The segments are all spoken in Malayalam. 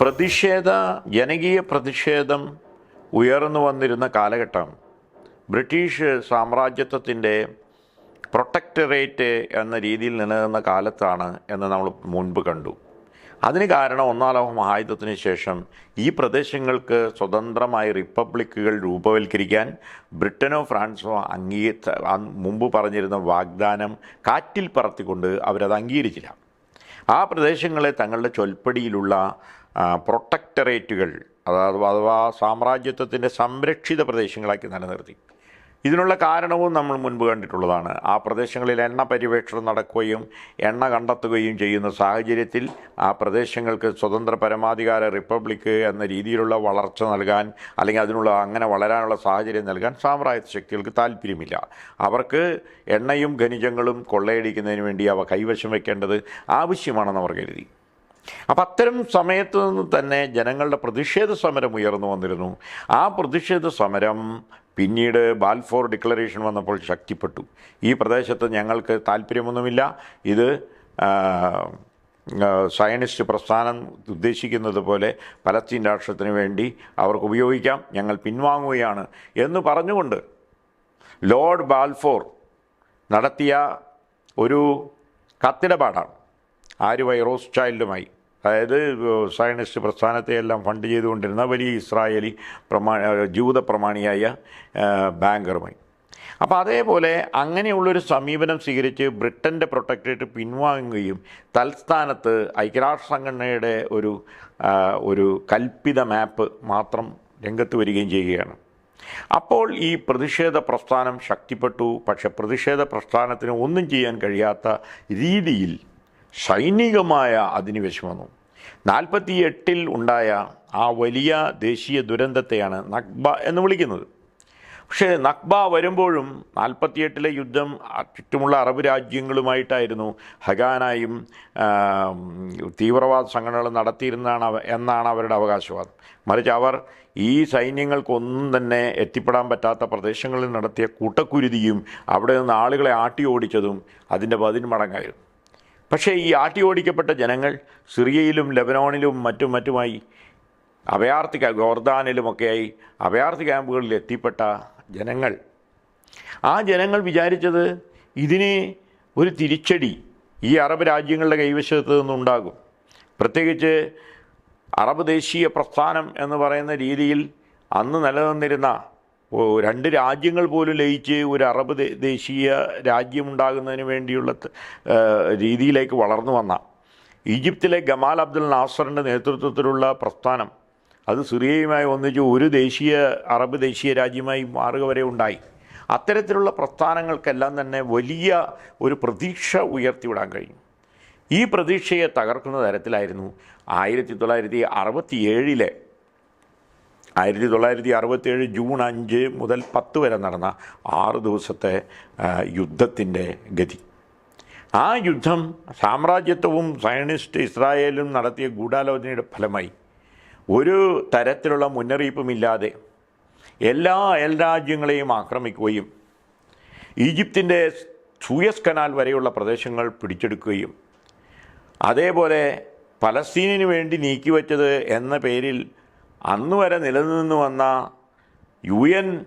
പ്രതിഷേധ ജനകീയ പ്രതിഷേധം ഉയർന്നു വന്നിരുന്ന കാലഘട്ടം. ബ്രിട്ടീഷ് സാമ്രാജ്യത്വത്തിന്റെ പ്രൊട്ടക്ടറേറ്റ് എന്ന രീതിയിൽ നിലനിന്ന കാലത്താണ് എന്ന് നമ്മൾ മുൻപ് കണ്ടു. അതിന് കാരണം ഒന്നാം ലോക മഹായുദ്ധത്തിന് ശേഷം ഈ പ്രദേശങ്ങൾക്ക് സ്വതന്ത്രമായി റിപ്പബ്ലിക്കുകൾ രൂപവൽക്കരിക്കാൻ ബ്രിട്ടനോ ഫ്രാൻസോ അംഗീ മുമ്പ് പറഞ്ഞിരുന്ന വാഗ്ദാനം കാറ്റിൽ പറത്തിക്കൊണ്ട് അവരത് അംഗീകരിച്ചില്ല. ആ പ്രദേശങ്ങളെ തങ്ങളുടെ ചൊൽപ്പടിയിലുള്ള പ്രൊട്ടക്ടറേറ്റുകൾ അതായത് അഥവാ സാമ്രാജ്യത്വത്തിന്റെ സംരക്ഷിത പ്രദേശങ്ങളാക്കി നിലനിർത്തി. ഇതിനുള്ള കാരണവും നമ്മൾ മുൻപ് കണ്ടിട്ടുള്ളതാണ്. ആ പ്രദേശങ്ങളിൽ എണ്ണ പര്യവേക്ഷണം നടക്കുകയും എണ്ണ കണ്ടെത്തുകയും ചെയ്യുന്ന സാഹചര്യത്തിൽ ആ പ്രദേശങ്ങൾക്ക് സ്വതന്ത്ര പരമാധികാര റിപ്പബ്ലിക് എന്ന രീതിയിലുള്ള വളർച്ച നൽകാൻ അല്ലെങ്കിൽ അതിനുള്ള അങ്ങനെ വളരാനുള്ള സാഹചര്യം നൽകാൻ സാമ്രാജ്യ ശക്തികൾക്ക് താല്പര്യമില്ല. അവർക്ക് എണ്ണയും ഖനിജങ്ങളും കൊള്ളയടിക്കുന്നതിന് വേണ്ടി അവ കൈവശം വയ്ക്കേണ്ടത് ആവശ്യമാണെന്ന് അവർ കരുതി. അപ്പം അത്തരം സമയത്ത് നിന്ന് തന്നെ ജനങ്ങളുടെ പ്രതിഷേധ സമരം ഉയർന്നു വന്നിരുന്നു. ആ പ്രതിഷേധ സമരം പിന്നീട് ബാൽഫോർ ഡിക്ലറേഷൻ വന്നപ്പോൾ ശക്തിപ്പെട്ടു. ഈ പ്രദേശത്ത് ഞങ്ങൾക്ക് താല്പര്യമൊന്നുമില്ല. ഇത് സയനിസ്റ്റ് പ്രസ്ഥാനം ഉദ്ദേശിക്കുന്നത് പോലെ പലസ്തീൻ രാഷ്ട്രത്തിന് വേണ്ടി അവർക്ക് ഉപയോഗിക്കാം. ഞങ്ങൾ പിൻവാങ്ങുകയാണ് എന്ന് പറഞ്ഞുകൊണ്ട് ലോർഡ് ബാൽഫോർ നടത്തിയ ഒരു കത്തിടപാടാണ്. ആരുമായി റോസ് ചൈൽഡുമായി. അതായത് സയനിസ്റ്റ് പ്രസ്ഥാനത്തെയെല്ലാം ഫണ്ട് ചെയ്തുകൊണ്ടിരുന്ന വലിയ ഇസ്രായേലി പ്രമാ ജൂത പ്രമാണിയായ ബാങ്കറുമായി. അപ്പോൾ അതേപോലെ അങ്ങനെയുള്ളൊരു സമീപനം സ്വീകരിച്ച് ബ്രിട്ടന്റെ പ്രൊട്ടക്ടറേറ്റ് പിൻവാങ്ങുകയും തൽസ്ഥാനത്ത് ഐക്യരാഷ്ട്ര സംഘടനയുടെ ഒരു ഒരു കൽപ്പിത മാപ്പ് മാത്രം രംഗത്ത് വരികയും ചെയ്യുകയാണ്. അപ്പോൾ ഈ പ്രതിഷേധ പ്രസ്ഥാനം ശക്തിപ്പെട്ടു. പക്ഷേ പ്രതിഷേധ പ്രസ്ഥാനത്തിന് ഒന്നും ചെയ്യാൻ കഴിയാത്ത രീതിയിൽ സൈനികമായ അധിനിവേശം വന്നു. നാൽപ്പത്തി എട്ടിൽ ഉണ്ടായ ആ വലിയ ദേശീയ ദുരന്തത്തെയാണ് നഖ്ബ എന്ന് വിളിക്കുന്നത്. പക്ഷേ നഖ്ബ വരുമ്പോഴും നാൽപ്പത്തിയെട്ടിലെ യുദ്ധം ചുറ്റുമുള്ള അറബ് രാജ്യങ്ങളുമായിട്ടായിരുന്നു ഹഗാനായും തീവ്രവാദ സംഘടനകൾ നടത്തിയിരുന്നതാണ് എന്നാണ് അവരുടെ അവകാശവാദം. മറിച്ച് അവർ ഈ സൈന്യങ്ങൾക്കൊന്നും തന്നെ എത്തിപ്പെടാൻ പറ്റാത്ത പ്രദേശങ്ങളിൽ നടത്തിയ കൂട്ടക്കുരുതിയും അവിടെ നിന്ന് ആളുകളെ ആട്ടി ഓടിച്ചതും അതിന്റെ പതിന് മടങ്ങായിരുന്നു പക്ഷേ ഈ ആട്ടി ഓടിക്കപ്പെട്ട ജനങ്ങൾ സിറിയയിലും ലബനോണിലും മറ്റും മറ്റുമായി അഭയാർത്ഥി ഗോർദാനിലുമൊക്കെയായി അഭയാർത്ഥി ക്യാമ്പുകളിൽ എത്തിപ്പെട്ട ജനങ്ങൾ. ആ ജനങ്ങൾ വിചാരിച്ചത് ഇതിന് ഒരു തിരിച്ചടി ഈ അറബ് രാജ്യങ്ങളുടെ കൈവശത്ത് നിന്നുണ്ടാകും. പ്രത്യേകിച്ച് അറബ് ദേശീയ പ്രസ്ഥാനം എന്ന് പറയുന്ന രീതിയിൽ അന്ന് നിലനിന്നിരുന്ന രണ്ട് രാജ്യങ്ങൾ പോലും ലയിച്ച് ഒരു അറബ് ദേശീയ രാജ്യമുണ്ടാകുന്നതിന് വേണ്ടിയുള്ള രീതിയിലേക്ക് വളർന്നു വന്ന ഈജിപ്തിലെ ഗമാൽ അബ്ദുൽ നാസറിന്റെ നേതൃത്വത്തിലുള്ള പ്രസ്ഥാനം അത് സിറിയയുമായി ഒന്നിച്ച് ഒരു ദേശീയ അറബ് ദേശീയ രാജ്യമായി മാറുക വരെ ഉണ്ടായി. അത്തരത്തിലുള്ള പ്രസ്ഥാനങ്ങൾക്കെല്ലാം തന്നെ വലിയ ഒരു പ്രതീക്ഷ ഉയർത്തിവിടാൻ കഴിഞ്ഞു. ഈ പ്രതീക്ഷയെ തകർക്കുന്ന തരത്തിലായിരുന്നു ആയിരത്തി തൊള്ളായിരത്തി അറുപത്തി ഏഴിലെ ആയിരത്തി തൊള്ളായിരത്തി അറുപത്തേഴ് ജൂൺ അഞ്ച് മുതൽ പത്ത് വരെ നടന്ന ആറ് ദിവസത്തെ യുദ്ധത്തിന്റെ ഗതി. ആ യുദ്ധം സാമ്രാജ്യത്വവും സയനിസ്റ്റ് ഇസ്രായേലും നടത്തിയ ഗൂഢാലോചനയുടെ ഫലമായി ഒരു തരത്തിലുള്ള മുന്നറിയിപ്പുമില്ലാതെ എല്ലാ അയൽ രാജ്യങ്ങളെയും ആക്രമിക്കുകയും ഈജിപ്തിന്റെ സൂയസ് കനാൽ വരെയുള്ള പ്രദേശങ്ങൾ പിടിച്ചെടുക്കുകയും അതേപോലെ പലസ്തീനിന് വേണ്ടി നീക്കിവെച്ചത് എന്ന പേരിൽ അന്ന് വരെ നിലനിന്ന് വന്ന യു എൻ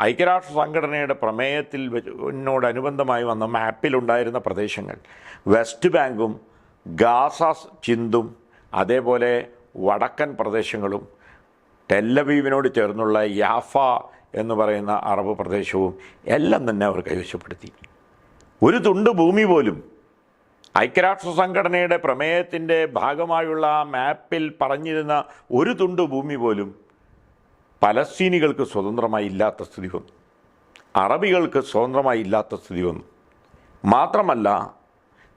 ഐക്യരാഷ്ട്ര സംഘടനയുടെ പ്രമേയത്തിൽ എന്നോടനുബന്ധമായി വന്ന മാപ്പിലുണ്ടായിരുന്ന പ്രദേശങ്ങൾ. വെസ്റ്റ് ബാങ്കും ഗാസ ചിന്തും അതേപോലെ വടക്കൻ പ്രദേശങ്ങളും ടെല്ലവീവിനോട് ചേർന്നുള്ള യാഫ എന്ന് പറയുന്ന അറബ് പ്രദേശവും എല്ലാം തന്നെ അവർ കൈവശപ്പെടുത്തി. ഒരു തുണ്ട് ഭൂമി പോലും ഐക്യരാഷ്ട്ര സംഘടനയുടെ പ്രമേയത്തിന്റെ ഭാഗമായുള്ള മാപ്പിൽ പറഞ്ഞിരുന്ന ഒരു തുണ്ട് ഭൂമി പോലും പലസ്തീനികൾക്ക് സ്വതന്ത്രമായി ഇല്ലാത്ത സ്ഥിതി വന്നു. അറബികൾക്ക് സ്വതന്ത്രമായി ഇല്ലാത്ത സ്ഥിതി വന്നു. മാത്രമല്ല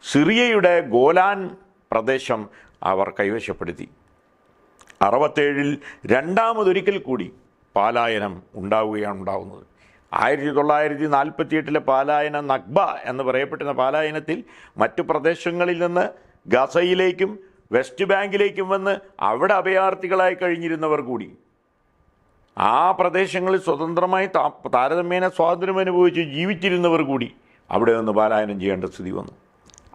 സിറിയയുടെ ഗോലാൻ പ്രദേശം അവർ കൈവശപ്പെടുത്തി. അറുപത്തേഴിൽ രണ്ടാമതൊരിക്കൽ കൂടി പാലായനം ഉണ്ടാവുകയാണ് ഉണ്ടാവുന്നത്. ആയിരത്തി തൊള്ളായിരത്തി നാൽപ്പത്തി എട്ടിലെ പാലായന നഗ്ബ എന്ന് പറയപ്പെട്ടിരുന്ന പാലായനത്തിൽ മറ്റു പ്രദേശങ്ങളിൽ നിന്ന് ഗസയിലേക്കും വെസ്റ്റ് ബാങ്കിലേക്കും വന്ന് അവിടെ അഭയാർത്ഥികളായി കഴിഞ്ഞിരുന്നവർ കൂടി. ആ പ്രദേശങ്ങളിൽ സ്വതന്ത്രമായി താരതമ്യേന സ്വാതന്ത്ര്യം അനുഭവിച്ച് ജീവിച്ചിരുന്നവർ കൂടി അവിടെ നിന്ന് പാലായനം ചെയ്യേണ്ട സ്ഥിതി വന്നു.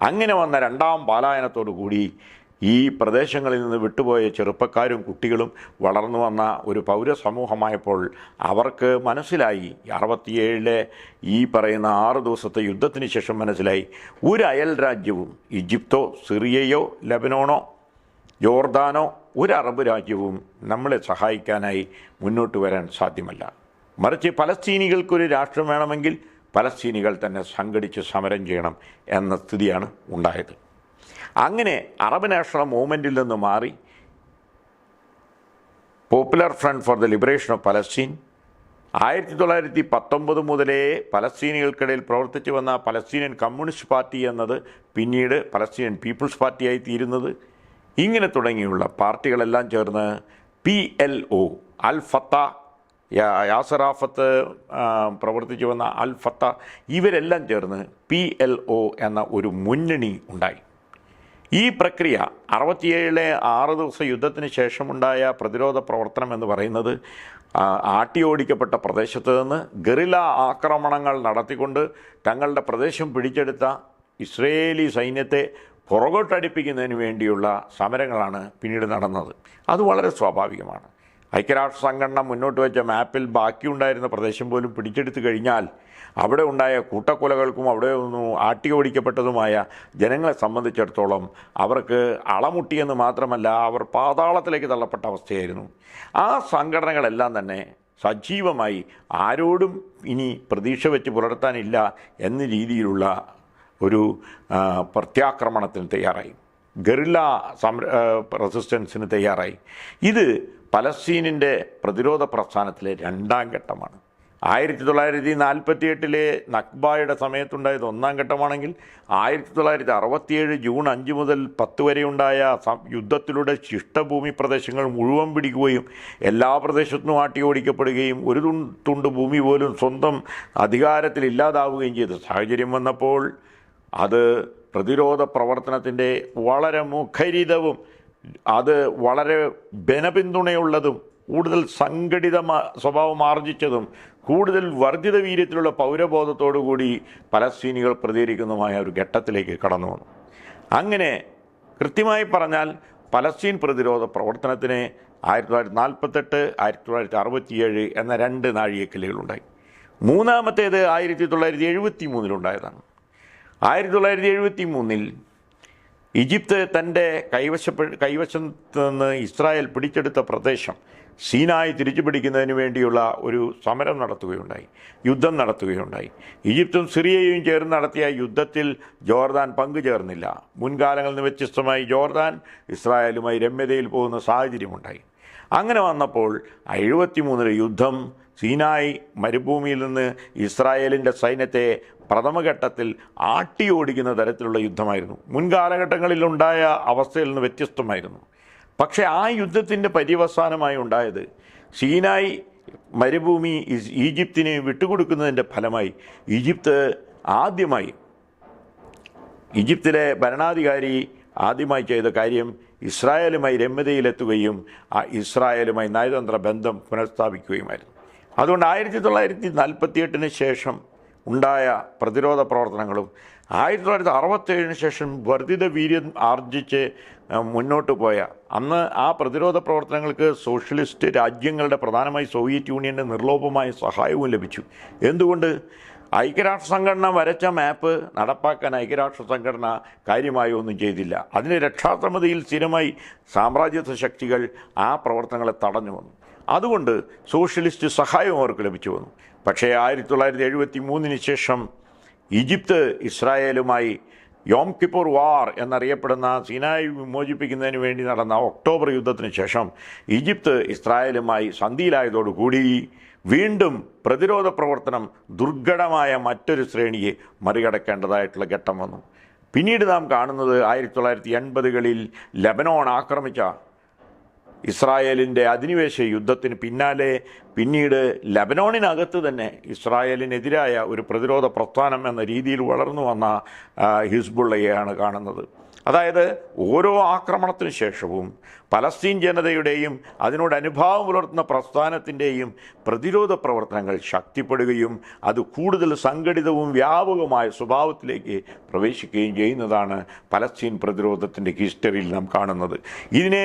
അങ്ങനെ വന്ന രണ്ടാം പാലായനത്തോടു കൂടി ഈ പ്രദേശങ്ങളിൽ നിന്ന് വിട്ടുപോയ ചെറുപ്പക്കാരും കുട്ടികളും വളർന്നു വന്ന ഒരു പൗരസമൂഹമായപ്പോൾ അവർക്ക് മനസ്സിലായി. അറുപത്തിയേഴിലെ ഈ പറയുന്ന ആറ് ദിവസത്തെ യുദ്ധത്തിന് ശേഷം മനസ്സിലായി. ഒരു അയൽ രാജ്യവും ഈജിപ്തോ സിറിയയോ ലബനോണോ ജോർദാനോ ഒരു അറബ് രാജ്യവും നമ്മളെ സഹായിക്കാനായി മുന്നോട്ട് വരാൻ സാധ്യമല്ല. മറിച്ച് പലസ്തീനികൾക്കൊരു രാഷ്ട്രം വേണമെങ്കിൽ പലസ്തീനികൾ തന്നെ സംഘടിച്ച് സമരം ചെയ്യണം എന്ന സ്ഥിതിയാണ് ഉണ്ടായത്. അങ്ങനെ അറബ് നാഷണൽ മൂവ്മെന്റിൽ നിന്ന് മാറി popular front for the liberation of Palestine. ആയിരത്തി തൊള്ളായിരത്തി പത്തൊമ്പത് മുതലേ പലസ്തീനികൾക്കിടയിൽ പ്രവർത്തിച്ചു വന്ന പലസ്തീനിയൻ കമ്മ്യൂണിസ്റ്റ് പാർട്ടി എന്നത് പിന്നീട് പലസ്തീനിയൻ പീപ്പിൾസ് പാർട്ടിയായി തീരുന്നത്. ഇങ്ങനെ തുടങ്ങിയുള്ള പാർട്ടികളെല്ലാം ചേർന്ന് P L O Al Fatah Yasser Arafat പ്രവർത്തിച്ചു വന്ന അൽ ഫത്ത ഇവരെല്ലാം ചേർന്ന് പി എൽ ഒ എന്ന ഒരു മുന്നണി ഉണ്ടായി. ഈ പ്രക്രിയ അറുപത്തിയേഴിലെ ആറ് ദിവസ യുദ്ധത്തിന് ശേഷമുണ്ടായ പ്രതിരോധ പ്രവർത്തനം എന്ന് പറയുന്നത് ആട്ടിയോടിക്കപ്പെട്ട പ്രദേശത്ത് നിന്ന് ഗറില ആക്രമണങ്ങൾ നടത്തിക്കൊണ്ട് തങ്ങളുടെ പ്രദേശം പിടിച്ചെടുത്ത ഇസ്രയേലി സൈന്യത്തെ പുറകോട്ടടിപ്പിക്കുന്നതിന് വേണ്ടിയുള്ള സമരങ്ങളാണ് പിന്നീട് നടന്നത്. അത് വളരെ സ്വാഭാവികമാണ്. ഐക്യരാഷ്ട്ര സംഘടന മുന്നോട്ട് വെച്ച മാപ്പിൽ ബാക്കിയുണ്ടായിരുന്ന പ്രദേശം പോലും പിടിച്ചെടുത്തു കഴിഞ്ഞാൽ അവിടെ ഉണ്ടായ കൂട്ടക്കൊലകൾക്കും അവിടെ ഒന്നും ആട്ടിയോടിക്കപ്പെട്ടതുമായ ജനങ്ങളെ സംബന്ധിച്ചിടത്തോളം അവർക്ക് അളമുട്ടിയെന്ന് മാത്രമല്ല അവർ പാതാളത്തിലേക്ക് തള്ളപ്പെട്ട അവസ്ഥയായിരുന്നു. ആ സംഘടനകളെല്ലാം തന്നെ സജീവമായി ആരോടും ഇനി പ്രതീക്ഷ വെച്ച് പുലർത്താനില്ല എന്ന രീതിയിലുള്ള ഒരു പ്രത്യാക്രമണത്തിന് തയ്യാറായി. ഗറില്ല സംര റെസിസ്റ്റൻസിന് തയ്യാറായി. ഇത് പലസ്തീനിന്റെ പ്രതിരോധ പ്രസ്ഥാനത്തിലെ രണ്ടാം ഘട്ടമാണ്. ആയിരത്തി തൊള്ളായിരത്തി നാൽപ്പത്തി എട്ടിലെ നക്ബായുടെ സമയത്തുണ്ടായത് ഒന്നാം ഘട്ടമാണെങ്കിൽ ആയിരത്തി തൊള്ളായിരത്തി അറുപത്തിയേഴ് ജൂൺ അഞ്ച് മുതൽ പത്ത് വരെയുണ്ടായ യുദ്ധത്തിലൂടെ ശിഷ്ടഭൂമി പ്രദേശങ്ങൾ മുഴുവൻ പിടിക്കുകയും എല്ലാ പ്രദേശത്തും ആട്ടിയോടിക്കപ്പെടുകയും ഒരു തുണ്ട് ഭൂമി പോലും സ്വന്തം അധികാരത്തിൽ ഇല്ലാതാവുകയും ചെയ്ത. സാഹചര്യം വന്നപ്പോൾ അത് പ്രതിരോധ പ്രവർത്തനത്തിന്റെ വളരെ മുഖരിതവും അത് വളരെ ബനപിന്തുണയുള്ളതും കൂടുതൽ സംഘടിത സ്വഭാവം ആർജിച്ചതും കൂടുതൽ വർദ്ധിത വീര്യത്തിലുള്ള പൗരബോധത്തോടുകൂടി പലസ്തീനികൾ പ്രതികരിക്കുന്നതുമായ ഒരു ഘട്ടത്തിലേക്ക് കടന്നു വന്നു. അങ്ങനെ കൃത്യമായി പറഞ്ഞാൽ പലസ്തീൻ പ്രതിരോധ പ്രവർത്തനത്തിന് ആയിരത്തി തൊള്ളായിരത്തി നാൽപ്പത്തെട്ട് ആയിരത്തി തൊള്ളായിരത്തി അറുപത്തിയേഴ് എന്ന രണ്ട് നാഴികക്കല്ലുകളുണ്ടായി. മൂന്നാമത്തേത് ആയിരത്തി തൊള്ളായിരത്തി എഴുപത്തി മൂന്നിലുണ്ടായതാണ് ആയിരത്തി തൊള്ളായിരത്തി എഴുപത്തി മൂന്നിൽ ഈജിപ്ത് തന്റെ കൈവശപ്പെ കൈവശത്ത് നിന്ന് ഇസ്രായേൽ പിടിച്ചെടുത്ത പ്രദേശം സീനായി തിരിച്ചു പിടിക്കുന്നതിന് വേണ്ടിയുള്ള ഒരു സമരം നടത്തുകയുണ്ടായി യുദ്ധം നടത്തുകയുണ്ടായി. ഈജിപ്തും സിറിയയും ചേർന്ന് നടത്തിയ യുദ്ധത്തിൽ ജോർദാൻ പങ്കുചേർന്നില്ല. മുൻകാലങ്ങളിൽ നിന്ന് വ്യത്യസ്തമായി ജോർദാൻ ഇസ്രായേലുമായി രമ്യതയിൽ പോകുന്ന സാഹചര്യമുണ്ടായി. അങ്ങനെ വന്നപ്പോൾ എഴുപത്തിമൂന്നിലെ യുദ്ധം സീനായി മരുഭൂമിയിൽ നിന്ന് ഇസ്രായേലിന്റെ സൈന്യത്തെ പ്രഥമഘട്ടത്തിൽ ആട്ടിയോടിക്കുന്ന തരത്തിലുള്ള യുദ്ധമായിരുന്നു. മുൻകാലഘട്ടങ്ങളിൽ ഉണ്ടായ അവസ്ഥയിൽ നിന്ന് വ്യത്യസ്തമായിരുന്നു. പക്ഷേ ആ യുദ്ധത്തിന്റെ പര്യവസാനമായി ഉണ്ടായത് സീനായി മരുഭൂമി ഈജിപ്തിനെ വിട്ടുകൊടുക്കുന്നതിന്റെ ഫലമായി ഈജിപ്ത് ആദ്യമായി ഈജിപ്തിലെ ഭരണാധികാരി ആദ്യമായി ചെയ്ത കാര്യം ഇസ്രായേലുമായി രമ്യതയിലെത്തുകയും ആ ഇസ്രായേലുമായി നയതന്ത്ര ബന്ധം പുനഃസ്ഥാപിക്കുകയുമായിരുന്നു. അതുകൊണ്ട് ആയിരത്തി തൊള്ളായിരത്തി നാൽപ്പത്തി എട്ടിന് ശേഷം ഉണ്ടായ പ്രതിരോധ പ്രവർത്തനങ്ങളും ആയിരത്തി തൊള്ളായിരത്തി അറുപത്തേഴിന് ശേഷം വർദ്ധിത വീര്യം ആർജിച്ച് മുന്നോട്ട് പോയ അന്ന് ആ പ്രതിരോധ പ്രവർത്തനങ്ങൾക്ക് സോഷ്യലിസ്റ്റ് രാജ്യങ്ങളുടെ പ്രധാനമായി സോവിയറ്റ് യൂണിയന്റെ നിർലോഭമായ സഹായവും ലഭിച്ചു. എന്തുകൊണ്ട്? ഐക്യരാഷ്ട്ര സംഘടന വരച്ച മാപ്പ് നടപ്പാക്കാൻ ഐക്യരാഷ്ട്ര സംഘടന കാര്യമായി ഒന്നും ചെയ്തില്ല. അതിന് രക്ഷാസമിതിയിൽ സ്ഥിരമായി സാമ്രാജ്യത്വ ശക്തികൾ ആ പ്രവർത്തനങ്ങളെ തടഞ്ഞു വന്നു. അതുകൊണ്ട് സോഷ്യലിസ്റ്റ് സഹായം അവർക്ക് ലഭിച്ചു വന്നു. പക്ഷേ ആയിരത്തി തൊള്ളായിരത്തി എഴുപത്തി മൂന്നിന് ശേഷം ഈജിപ്ത് ഇസ്രായേലുമായി യോം കിപ്പൂർ വാർ എന്നറിയപ്പെടുന്ന സീനായി വിമോചിപ്പിക്കുന്നതിന് വേണ്ടി നടന്ന ഒക്ടോബർ യുദ്ധത്തിന് ശേഷം ഈജിപ്ത് ഇസ്രായേലുമായി സന്ധിയിലായതോടുകൂടി വീണ്ടും പ്രതിരോധ പ്രവർത്തനം ദുർഘടമായ മറ്റൊരു ശ്രേണിയെ മറികടക്കേണ്ടതായിട്ടുള്ള ഘട്ടം വന്നു. പിന്നീട് നാം കാണുന്നത് ആയിരത്തി തൊള്ളായിരത്തി എൺപതുകളിൽ ലബനോൺ ആക്രമിച്ച ഇസ്രായേലിന്റെ അധിനിവേശ യുദ്ധത്തിന് പിന്നാലെ പിന്നീട് ലബനോണിനകത്ത് തന്നെ ഇസ്രായേലിനെതിരായ ഒരു പ്രതിരോധ പ്രസ്ഥാനം എന്ന രീതിയിൽ വളർന്നു വന്ന ഹിസ്ബുള്ളയെയാണ് കാണുന്നത്. അതായത് ഓരോ ആക്രമണത്തിന് ശേഷവും പലസ്തീൻ ജനതയുടെയും അതിനോട് അനുഭാവം പുലർത്തുന്ന പ്രസ്ഥാനത്തിന്റെയും പ്രതിരോധ പ്രവർത്തനങ്ങൾ ശക്തിപ്പെടുകയും അത് കൂടുതൽ സംഘടിതവും വ്യാപകമായ സ്വഭാവത്തിലേക്ക് പ്രവേശിക്കുകയും ചെയ്യുന്നതാണ് പലസ്തീൻ പ്രതിരോധത്തിന്റെ ഹിസ്റ്ററിയിൽ നാം കാണുന്നത്. ഇതിനെ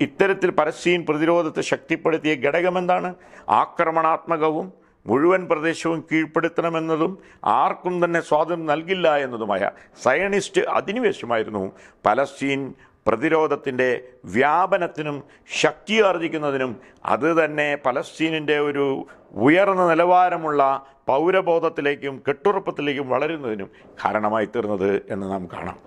ഇത്തരത്തിൽ പലസ്തീൻ പ്രതിരോധത്തെ ശക്തിപ്പെടുത്തിയ ഘടകമെന്താണ്? ആക്രമണാത്മകവും മുഴുവൻ പ്രദേശവും കീഴ്പ്പെടുത്തണമെന്നതും ആർക്കും തന്നെ സ്വാതന്ത്ര്യം നൽകില്ല എന്നതുമായ സയണിസ്റ്റ് അധിനിവേശമായിരുന്നു പലസ്തീൻ പ്രതിരോധത്തിന്റെ വ്യാപനത്തിനും ശക്തി ആർജിക്കുന്നതിനും അത് തന്നെ പലസ്തീനിന്റെ ഒരു ഉയർന്ന നിലവാരമുള്ള പൗരബോധത്തിലേക്കും കെട്ടുറപ്പത്തിലേക്കും വളരുന്നതിനും കാരണമായി തീർന്നത് എന്ന് നാം കാണാം.